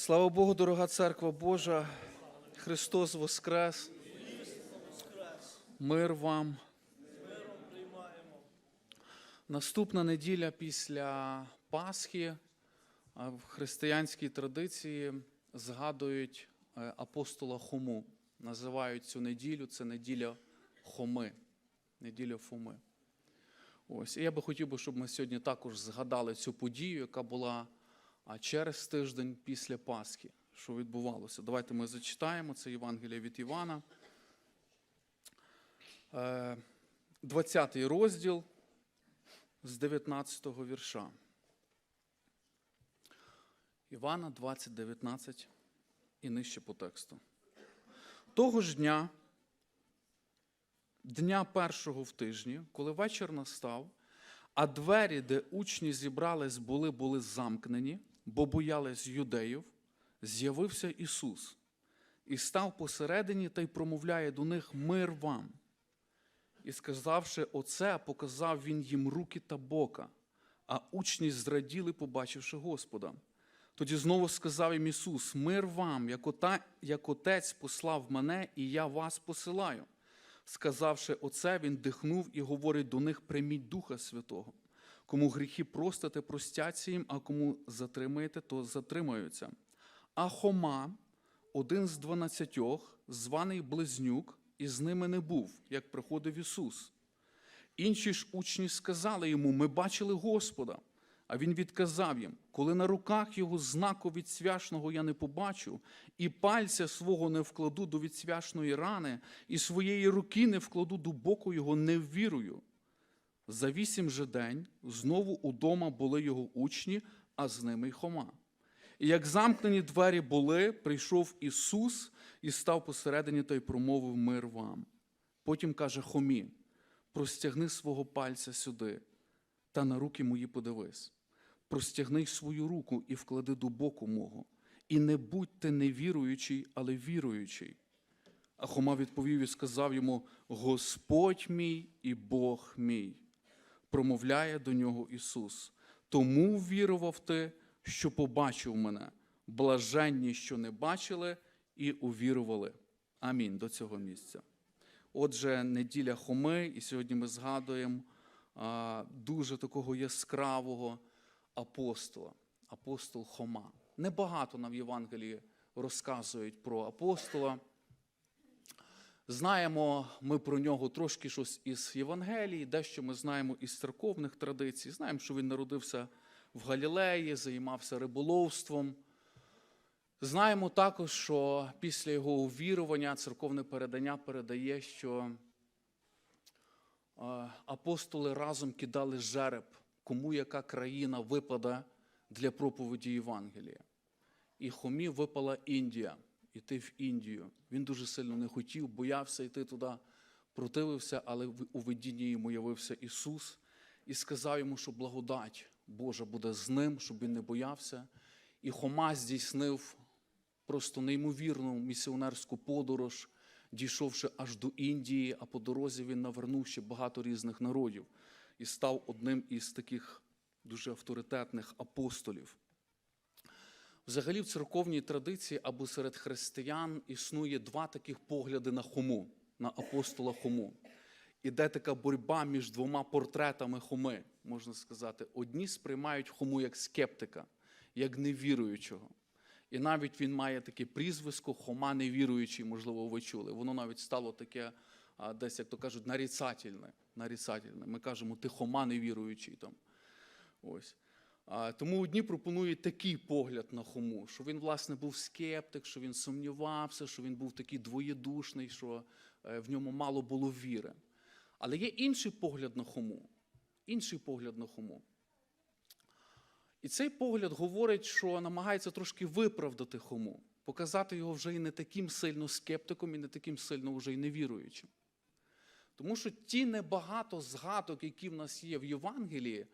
Слава Богу, дорога церква Божа, Христос Воскрес. Мир вам. Наступна неділя після Пасхи в християнській традиції згадують е, апостола Хому. Називають цю неділю це неділя Хоми. Неділя Фоми. Ось. І я би хотів щоб ми сьогодні також згадали цю подію, яка була а, через тиждень після Пасхи, що відбувалося. Давайте ми зачитаємо це Євангеліє від Івана. Е, 20 розділ з 19 вірша. Івана 20, 19 і нижче по тексту. Того ж дня, дня першого в тижні, коли вечір настав, а двері, де учні зібрались, були, були замкнені, бо боялись юдеїв, з'явився Ісус і став посередині та й промовляє до них мир вам. І сказавши оце, показав він їм руки та бока, а учні зраділи, побачивши Господа. Тоді знову сказав їм Ісус: Мир вам, як, ота, як Отець послав мене, і я вас посилаю. Сказавши оце, він дихнув і говорить до них: прийміть Духа Святого. Кому гріхи простите, простяться їм, а кому затримаєте, то затримаються. А Хома, один з дванадцятьох, званий Близнюк, і з ними не був, як приходив Ісус. Інші ж учні сказали йому: Ми бачили Господа. А він відказав їм: коли на руках його знаку відсвяшного я не побачу, і пальця свого не вкладу до відсвяшної рани, і своєї руки не вкладу до боку його, не ввірую. За вісім же день знову удома були його учні, а з ними й Хома. І як замкнені двері були, прийшов Ісус і став посередині та й промовив мир вам. Потім каже Хомі: простягни свого пальця сюди, та на руки мої подивись. Простягни свою руку і вклади до боку мого. І не будьте невіруючий, але віруючий. А Хома відповів і сказав йому: Господь мій і Бог мій. Промовляє до нього Ісус. Тому вірував ти, що побачив мене, блаженні, що не бачили, і увірували. Амінь. До цього місця. Отже, неділя Хоми, і сьогодні ми згадуємо дуже такого яскравого апостола, апостол Хома. Небагато нам в Євангелії розказують про апостола. Знаємо ми про нього трошки щось із Євангелії, дещо ми знаємо із церковних традицій. Знаємо, що він народився в Галілеї, займався риболовством. Знаємо також, що після його увірування церковне передання передає, що е, апостоли разом кидали жереб, кому яка країна випаде для проповіді Євангелія. І Хомі випала Індія, іти в Індію. Він дуже сильно не хотів, боявся йти туди, противився, але у видінні йому явився Ісус і сказав йому, що благодать Божа буде з ним, щоб він не боявся. І Хома здійснив просто неймовірну місіонерську подорож, дійшовши аж до Індії, а по дорозі він навернув ще багато різних народів і став одним із таких дуже авторитетних апостолів. Взагалі, в церковній традиції або серед християн існує два таких погляди на Хому, на апостола Хому. Іде така боротьба між двома портретами Хоми, можна сказати. Одні сприймають Хому як скептика, як невіруючого. І навіть він має таке прізвисько Хома невіруючий, можливо, ви чули. Воно навіть стало таке, десь, як то кажуть, нарицательне. нарицательне. Ми кажемо, ти Хома невіруючий там. Ось. Тому одні пропонують такий погляд на Хому, що він, власне, був скептик, що він сумнівався, що він був такий двоєдушний, що е, в ньому мало було віри. Але є інший погляд на Хому. Інший погляд на Хому. І цей погляд говорить, що намагається трошки виправдати Хому, показати його вже і не таким сильно скептиком, і не таким сильно вже й невіруючим. Тому що ті небагато згадок, які в нас є в Євангелії,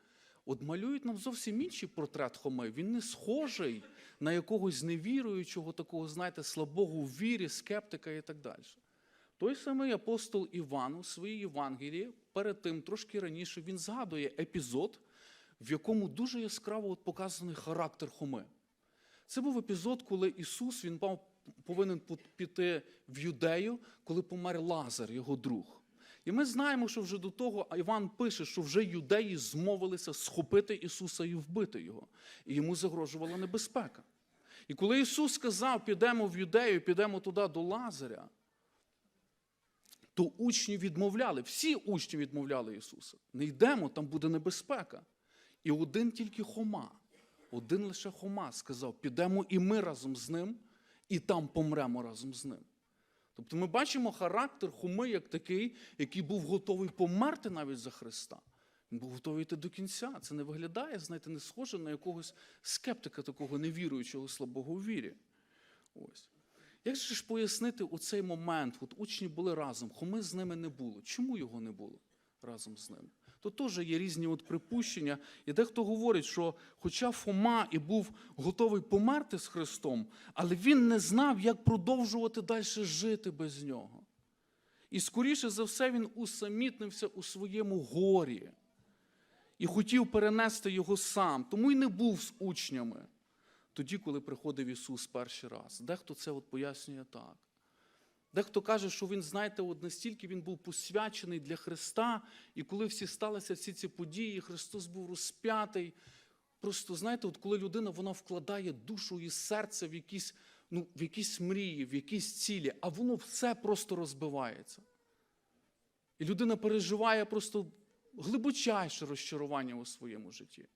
от малюють нам зовсім інший портрет Хоми. Він не схожий на якогось невіруючого, такого, знаєте, слабого у вірі, скептика і так далі. Той самий апостол Іван у своїй Євангелії, перед тим, трошки раніше, він згадує епізод, в якому дуже яскраво от показаний характер Хоми. Це був епізод, коли Ісус він мав, повинен піти в Юдею, коли помер Лазар, його друг. І ми знаємо, що вже до того Іван пише, що вже юдеї змовилися схопити Ісуса і вбити його. І йому загрожувала небезпека. І коли Ісус сказав, підемо в Юдею, підемо туди до Лазаря, то учні відмовляли, всі учні відмовляли Ісуса. Не йдемо, там буде небезпека. І один тільки Хома, один лише Хома сказав: підемо і ми разом з ним, і там помремо разом з ним. Тобто ми бачимо характер Хоми як такий, який був готовий померти навіть за Христа. Він був готовий йти до кінця. Це не виглядає, знаєте, не схоже на якогось скептика, такого невіруючого, слабого у вірі. Ось. Як же ж пояснити у цей момент? От учні були разом, Хоми з ними не було. Чому його не було разом з ними? То теж є різні от припущення. І дехто говорить, що хоча Фома і був готовий померти з Христом, але він не знав, як продовжувати далі жити без нього. І скоріше за все він усамітнився у своєму горі і хотів перенести його сам, тому й не був з учнями тоді, коли приходив Ісус перший раз. Дехто це от пояснює так. Дехто каже, що він, знаєте, от настільки він був посвячений для Христа, і коли всі сталися всі ці події, Христос був розп'ятий. Просто знаєте, от коли людина вона вкладає душу і серце в якісь, ну, в якісь мрії, в якісь цілі, а воно все просто розбивається. І людина переживає просто глибочайше розчарування у своєму житті.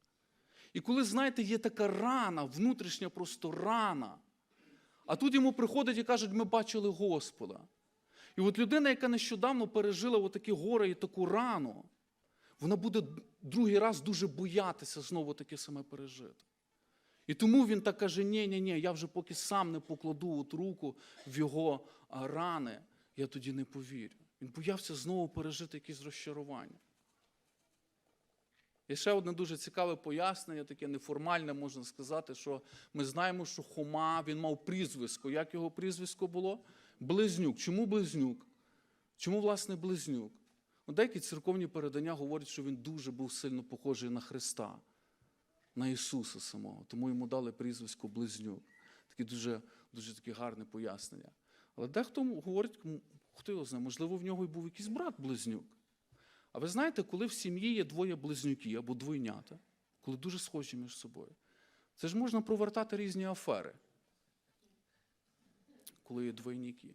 І коли, знаєте, є така рана, внутрішня просто рана, а тут йому приходять і кажуть, ми бачили Господа. І от людина, яка нещодавно пережила отакі гори і таку рану, вона буде другий раз дуже боятися знову таке саме пережити. І тому він так каже: ні, ні, ні, я вже поки сам не покладу от руку в його рани, я тоді не повірю. Він боявся знову пережити якісь розчарування. І ще одне дуже цікаве пояснення, таке неформальне, можна сказати, що ми знаємо, що Хома він мав прізвисько. Як його прізвисько було? Близнюк. Чому близнюк? Чому, власне, близнюк? Ну, деякі церковні передання говорять, що він дуже був сильно похожий на Христа, на Ісуса самого. Тому йому дали прізвисько Близнюк. Таке дуже, дуже таке гарне пояснення. Але дехто говорить, хто його знає, можливо, в нього і був якийсь брат-близнюк. А ви знаєте, коли в сім'ї є двоє близнюків або двойнята, коли дуже схожі між собою, це ж можна провертати різні афери, коли є двойники.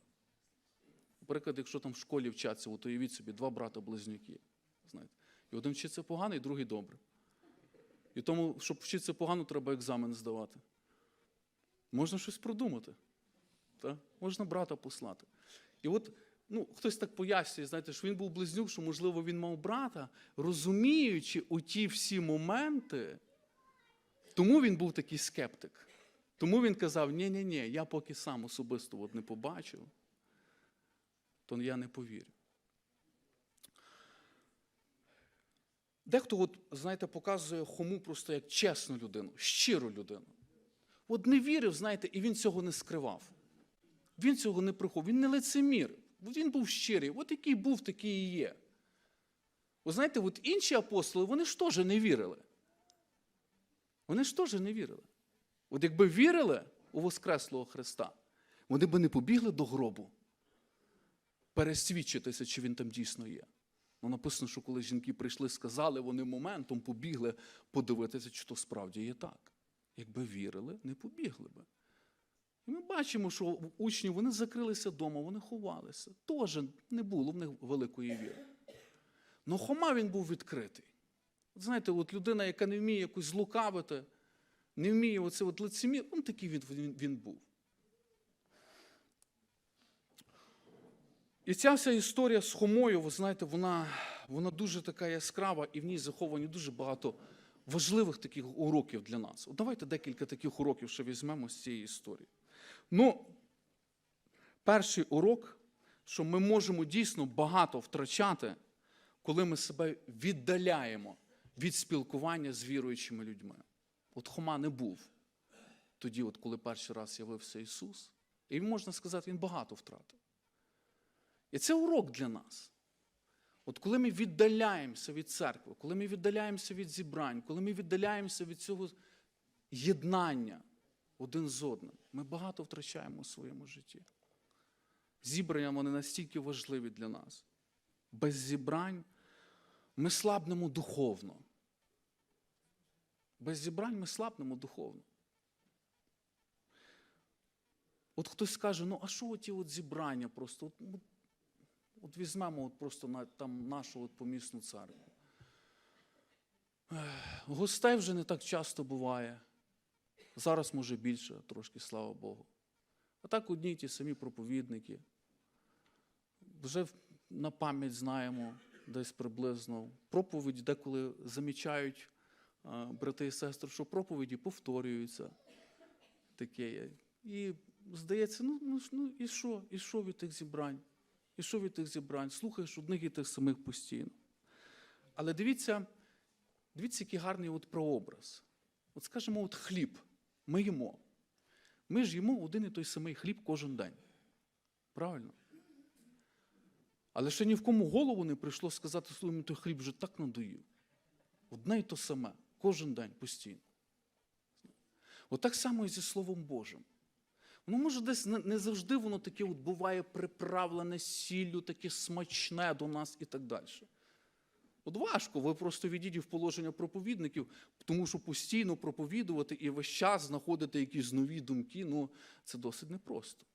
Наприклад, якщо там в школі вчаться, от уявіть собі два брата-близнюки. Знаєте. І один вчиться погано, і другий добре. І тому, щоб вчитися погано, треба екзамен здавати. Можна щось продумати. Та? Можна брата послати. І от ну, хтось так пояснює, знаєте, що він був близнюк, що, можливо, він мав брата, розуміючи оті всі моменти, тому він був такий скептик. Тому він казав: ні ні ні я поки сам особисто от не побачив, то я не повірю. Дехто, от, знаєте, показує Хому просто як чесну людину, щиру людину. От не вірив, знаєте, і він цього не скривав. Він цього не приховував, він не лицемірив. Він був щирий. От який був, такий і є. Ви знаєте, от інші апостоли, вони ж теж не вірили. Вони ж теж не вірили. От якби вірили у Воскреслого Христа, вони би не побігли до гробу пересвідчитися, чи він там дійсно є. Ну, написано, що коли жінки прийшли, сказали, вони моментом побігли подивитися, чи то справді є так. Якби вірили, не побігли би. І ми бачимо, що учні вони закрилися вдома, вони ховалися. Теж не було в них великої віри. Но Хома він був відкритий. От знаєте, от людина, яка не вміє якось злукавити, не вміє оце от лицемір, он такий він, він, він був. І ця вся історія з Хомою, ви знаєте, вона, вона дуже така яскрава, і в ній заховані дуже багато важливих таких уроків для нас. От давайте декілька таких уроків ще візьмемо з цієї історії. Ну, перший урок, що ми можемо дійсно багато втрачати, коли ми себе віддаляємо від спілкування з віруючими людьми. От Хома не був тоді, от коли перший раз з'явився Ісус, і можна сказати, він багато втратив. І це урок для нас. От коли ми віддаляємося від церкви, коли ми віддаляємося від зібрань, коли ми віддаляємося від цього єднання, один з одним. Ми багато втрачаємо у своєму житті. Зібрання вони настільки важливі для нас. Без зібрань ми слабнемо духовно. Без зібрань ми слабнемо духовно. От хтось скаже, ну а що оті от зібрання просто? От, ну, от візьмемо от просто на, там нашу от помісну церкву. Гостей вже не так часто буває. Зараз може більше, трошки, слава Богу. А так одні й ті самі проповідники. Вже на пам'ять знаємо десь приблизно. Проповіді деколи замічають а, брати і сестри, що проповіді повторюються. Таке є. І здається, ну, ну, ну і що? І що від тих зібрань? І що від тих зібрань? Слухаєш одних і тих самих постійно. Але дивіться, дивіться, який гарний от прообраз. От скажімо, от хліб. Ми їмо. Ми ж їмо один і той самий хліб кожен день. Правильно? Але ще ні в кому голову не прийшло сказати, слухай, той хліб вже так надоїв. Одне і то саме, кожен день, постійно. От так само і зі Словом Божим. Воно може десь не завжди воно таке от буває приправлене сіллю, таке смачне до нас і так далі. От важко, ви просто відійдіть в положення проповідників, тому що постійно проповідувати і весь час знаходити якісь нові думки, ну це досить непросто.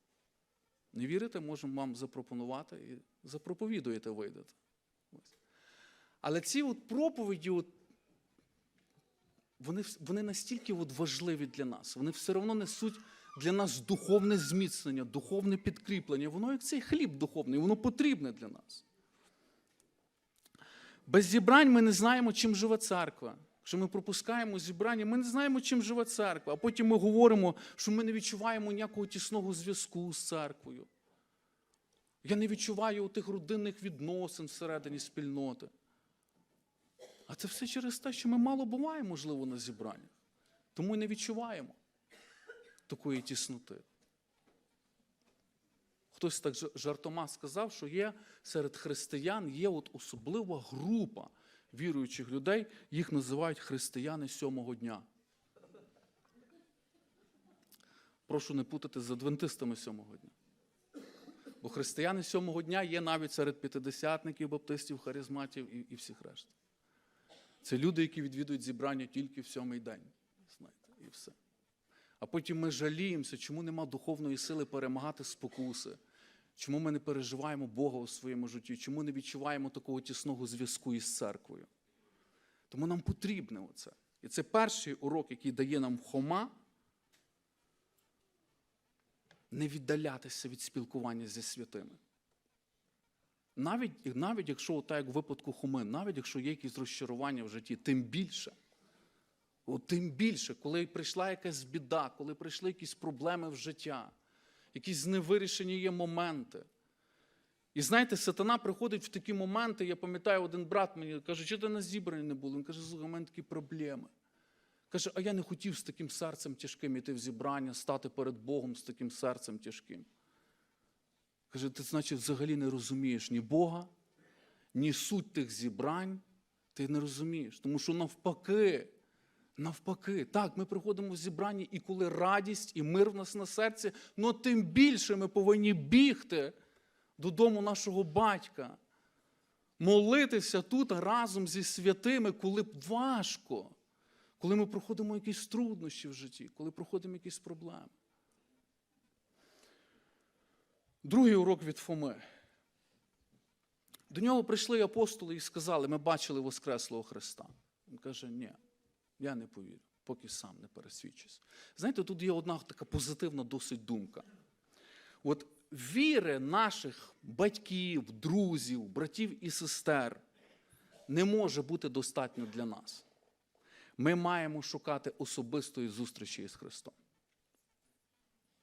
Не вірите, можемо вам запропонувати і запроповідуєте, вийдете. Але ці от проповіді, от, вони, вони настільки от важливі для нас, вони все одно несуть для нас духовне зміцнення, духовне підкріплення. Воно як цей хліб духовний, воно потрібне для нас. Без зібрань ми не знаємо, чим живе церква. Якщо ми пропускаємо зібрання, ми не знаємо, чим живе церква. А потім ми говоримо, що ми не відчуваємо ніякого тісного зв'язку з церквою. Я не відчуваю тих родинних відносин всередині спільноти. А це все через те, що ми мало буваємо, можливо, на зібраннях. Тому і не відчуваємо такої тісноти. Хтось так жартома сказав, що є серед християн є от особлива група віруючих людей, їх називають християни сьомого дня. Прошу не путати з адвентистами сьомого дня. Бо християни сьомого дня є навіть серед п'ятидесятників, баптистів, харизматів і, і всіх решт. Це люди, які відвідують зібрання тільки в сьомий день. Знаєте, і все. А потім ми жаліємося, чому нема духовної сили перемагати спокуси, чому ми не переживаємо Бога у своєму житті, чому не відчуваємо такого тісного зв'язку із церквою. Тому нам потрібне оце. І це перший урок, який дає нам Хома, не віддалятися від спілкування зі святими. Навіть, навіть якщо, так як в випадку Хоми, навіть якщо є якісь розчарування в житті, тим більше. От тим більше, коли прийшла якась біда, коли прийшли якісь проблеми в життя, якісь невирішені є моменти. І знаєте, сатана приходить в такі моменти. Я пам'ятаю, один брат мені каже, чи ти на зібранні не був? Він каже, у мене такі проблеми. Каже, а я не хотів з таким серцем тяжким іти в зібрання, стати перед Богом з таким серцем тяжким. Каже, ти, значить, взагалі не розумієш ні Бога, ні суть тих зібрань. Ти не розумієш. Тому що навпаки, навпаки, так, ми приходимо в зібрання, і коли радість і мир в нас на серці, ну тим більше ми повинні бігти додому нашого батька, молитися тут разом зі святими, коли б важко, коли ми проходимо якісь труднощі в житті, коли проходимо якісь проблеми. Другий урок від Фоми. До нього прийшли апостоли і сказали: ми бачили Воскреслого Христа. Він каже, ні, я не повірю, поки сам не пересвідчусь. Знаєте, тут є одна така позитивна досить думка. От віри наших батьків, друзів, братів і сестер не може бути достатньо для нас. Ми маємо шукати особистої зустрічі з Христом.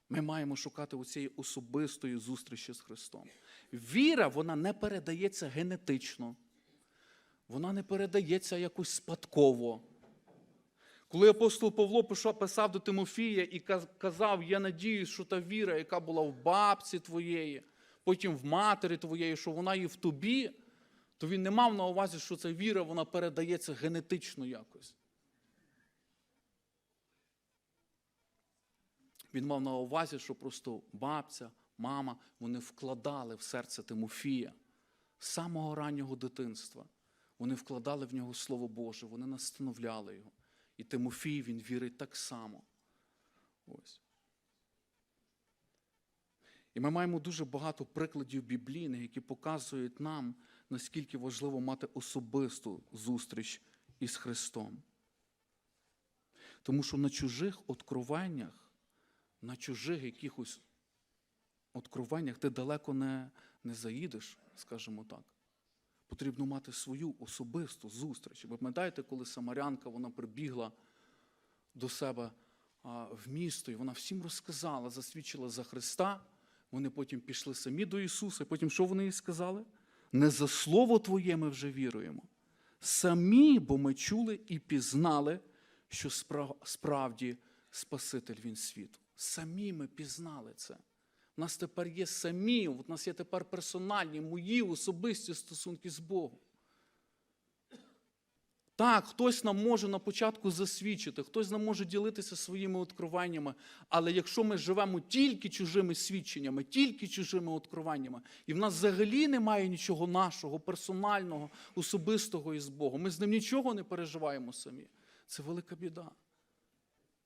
Ми маємо шукати оцієї особистої зустрічі з Христом. Віра, вона не передається генетично, вона не передається якось спадково. Коли апостол Павло писав до Тимофія і казав, я надіюсь, що та віра, яка була в бабці твоєї, потім в матері твоєї, що вона і в тобі, то він не мав на увазі, що ця віра вона передається генетично якось. Він мав на увазі, що просто бабця, мама, вони вкладали в серце Тимофія з самого раннього дитинства. Вони вкладали в нього Слово Боже, вони настановляли його. І Тимофій він вірить так само. Ось. І ми маємо дуже багато прикладів біблійних, які показують нам, наскільки важливо мати особисту зустріч із Христом. Тому що на чужих откровеннях, на чужих якихось откровеннях ти далеко не, не заїдеш, скажімо так. Потрібно мати свою особисту зустріч. Ви пам'ятаєте, коли Самарянка вона прибігла до себе в місто, і вона всім розказала, засвідчила за Христа. Вони потім пішли самі до Ісуса, і потім що вони їй сказали? Не за Слово Твоє ми вже віруємо. Самі, бо ми чули і пізнали, що справді Спаситель Він світу. Самі ми пізнали це. У нас тепер є самі, у нас є тепер персональні, мої особисті стосунки з Богом. Так, хтось нам може на початку засвідчити, хтось нам може ділитися своїми откровеннями, але якщо ми живемо тільки чужими свідченнями, тільки чужими откровеннями, і в нас взагалі немає нічого нашого, персонального, особистого із Богом, ми з ним нічого не переживаємо самі. Це велика біда.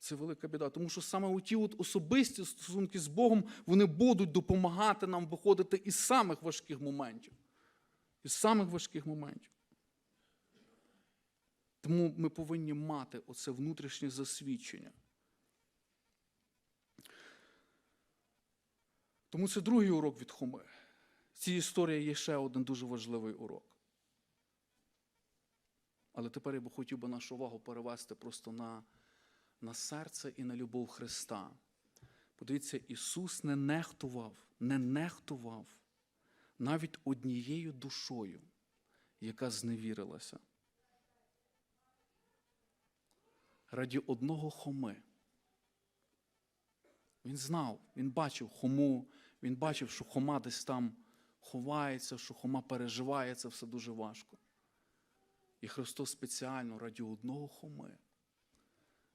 Це велика біда, тому що саме у ті от особисті стосунки з Богом вони будуть допомагати нам виходити із самих важких моментів. Із самих важких моментів. Тому ми повинні мати оце внутрішнє засвідчення. Тому це другий урок від Хоми. В цій історії є ще один дуже важливий урок. Але тепер я би хотів би нашу увагу перевести просто на, на серце і на любов Христа. Подивіться, Ісус не нехтував, не нехтував навіть однією душою, яка зневірилася. Раді одного хоми. Він знав, він бачив хому, він бачив, що хома десь там ховається, що хома переживає, це все дуже важко. І Христос спеціально раді одного хоми,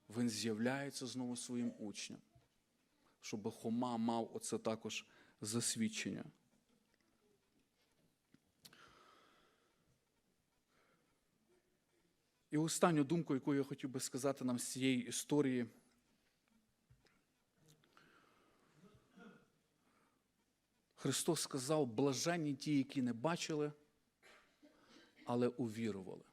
Він з'являється знову своїм учням, щоб Хома мав оце також засвідчення. І останню думку, яку я хотів би сказати нам з цієї історії. Христос сказав, блаженні ті, які не бачили, але увірували.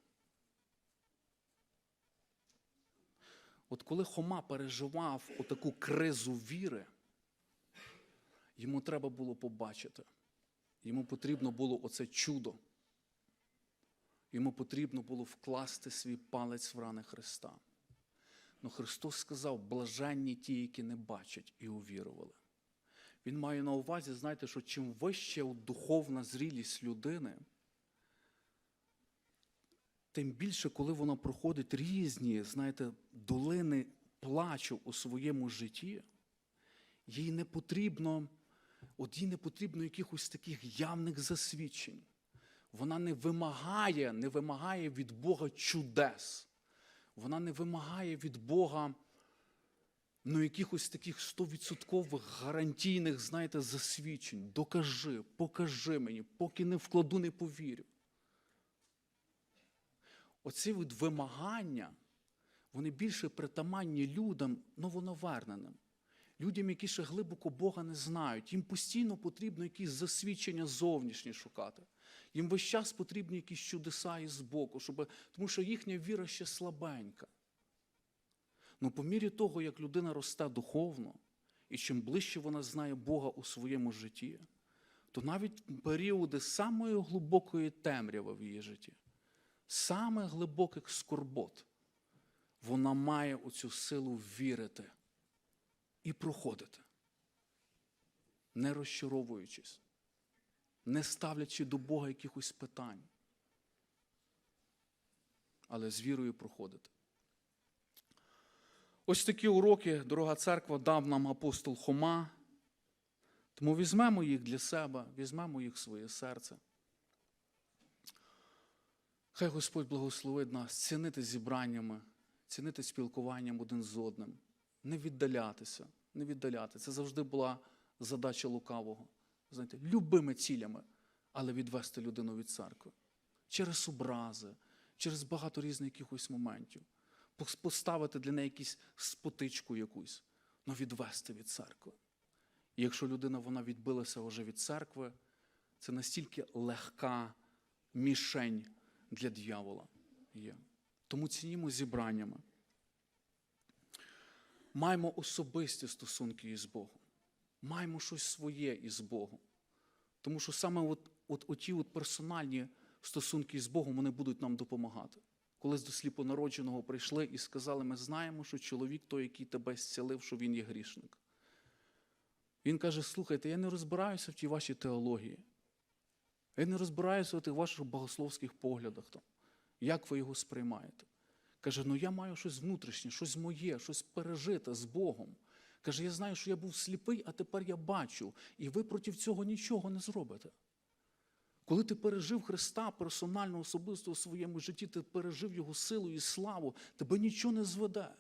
От коли Хома переживав отаку кризу віри, йому треба було побачити. Йому потрібно було оце чудо. Йому потрібно було вкласти свій палець в рани Христа. Ну Христос сказав, блаженні ті, які не бачать і увірували. Він має на увазі, знаєте, що чим вища духовна зрілість людини, тим більше, коли вона проходить різні, знаєте, долини плачу у своєму житті, їй не потрібно, от їй не потрібно якихось таких явних засвідчень. Вона не вимагає, не вимагає від Бога чудес. Вона не вимагає від Бога ну, якихось таких стовідсоткових гарантійних, знаєте, засвідчень. Докажи, покажи мені, поки не вкладу, не повірю. Оці від вимагання, вони більше притаманні людям новонаверненим. Людям, які ще глибоко Бога не знають, їм постійно потрібно якісь засвідчення зовнішні шукати. Їм весь час потрібні якісь чудеса із боку, щоб, тому що їхня віра ще слабенька. Ну, по мірі того, як людина росте духовно, і чим ближче вона знає Бога у своєму житті, то навіть періоди самої глибокої темряви в її житті, саме глибоких скорбот, вона має оцю силу вірити і проходити, не розчаровуючись, не ставлячи до Бога якихось питань, але з вірою проходити. Ось такі уроки, дорога церква, дав нам апостол Хома. Тому візьмемо їх для себе, візьмемо їх в своє серце. Хай Господь благословить нас цінити зібраннями, цінити спілкуванням один з одним, не віддалятися, не віддаляти. Це завжди була задача лукавого. Знаєте, любими цілями, але відвести людину від церкви. Через образи, через багато різних якихось моментів. Поставити для неї якусь спотичку якусь, але відвести від церкви. І якщо людина вона відбилася вже від церкви, це настільки легка мішень для дьявола є. Тому цінімо зібраннями. Маємо особисті стосунки із Богом. Маємо щось своє із Богом. Тому що саме от, от, оті от персональні стосунки з Богом вони будуть нам допомагати. Колись до сліпонародженого прийшли і сказали, ми знаємо, що чоловік той, який тебе зцілив, що він є грішник. Він каже: слухайте, я не розбираюся в тій вашій теології. Я не розбираюся в тих ваших богословських поглядах, там, як ви його сприймаєте. Каже, ну я маю щось внутрішнє, щось моє, щось пережите з Богом. Каже, я знаю, що я був сліпий, а тепер я бачу, і ви проти цього нічого не зробите. Коли ти пережив Христа персонально, особисто у своєму житті, ти пережив Його силу і славу, тебе нічого не зведе.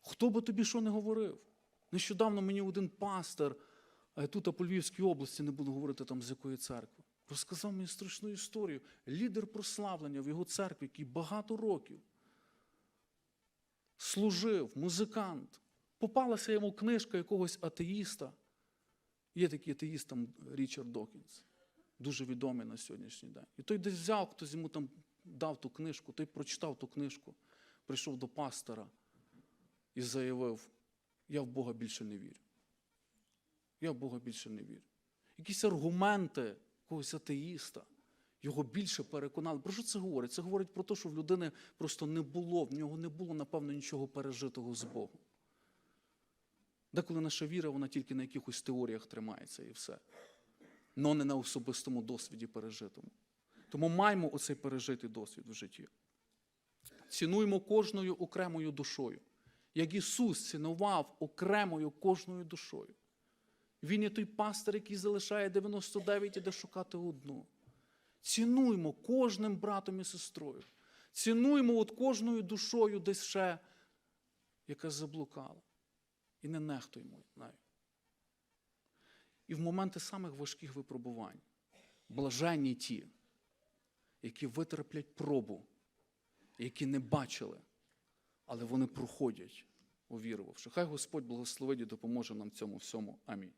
Хто би тобі що не говорив? Нещодавно мені один пастор, а тут по Львівській області, не буду говорити там з якої церкви, розказав мені страшну історію. Лідер прославлення в його церкві, який багато років служив, музикант. Попалася йому книжка якогось атеїста. Є такий атеїст там Річард Докінс, дуже відомий на сьогоднішній день. І той десь взяв, хтось йому там дав ту книжку, той прочитав ту книжку, прийшов до пастора і заявив: я в Бога більше не вірю. Я в Бога більше не вірю. Якісь аргументи якогось атеїста його більше переконали. Про що це говорить? Це говорить про те, що в людини просто не було, в нього не було, напевно, нічого пережитого з Богом. Деколи наша віра, вона тільки на якихось теоріях тримається і все. Но не на особистому досвіді пережитому. Тому маємо оцей пережитий досвід в житті. Цінуємо кожною окремою душою. Як Ісус цінував окремою кожною душою. Він є той пастир, який залишає 99 і іде шукати одну. Цінуймо кожним братом і сестрою. Цінуймо от кожною душою десь ще, яка заблукала. І не нехтуймо нею. І в моменти самих важких випробувань, блаженні ті, які витерплять пробу, які не бачили, але вони проходять, увірувавши. Хай Господь благословить і допоможе нам цьому всьому. Амінь.